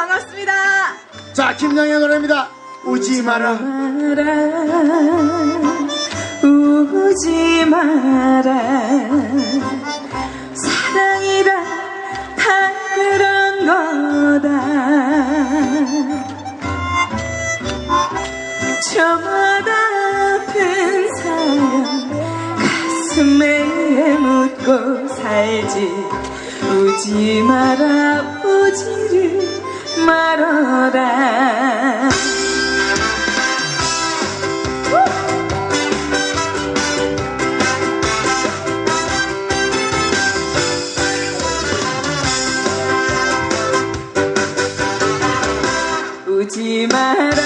반갑습니다. 자, 김영의 노래입니다. 우지 마라. 마라, 우지 마라. 사랑이란 다 그런 거다. 저마다 아픈 사연 가슴에 묻고 살지 우지 마라 우지를 말아라 우지 마라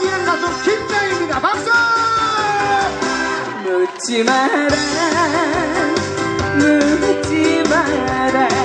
뛰는 가수 김정희입니다. 박수! 묻지 마라 묻지 마라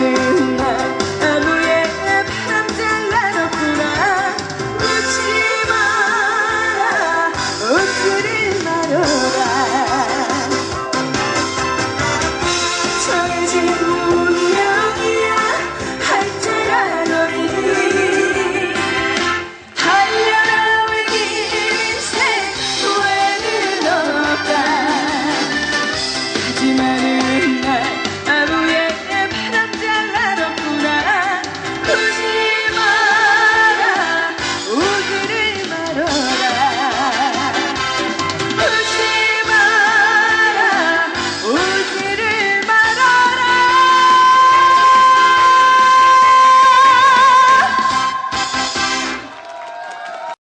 morning.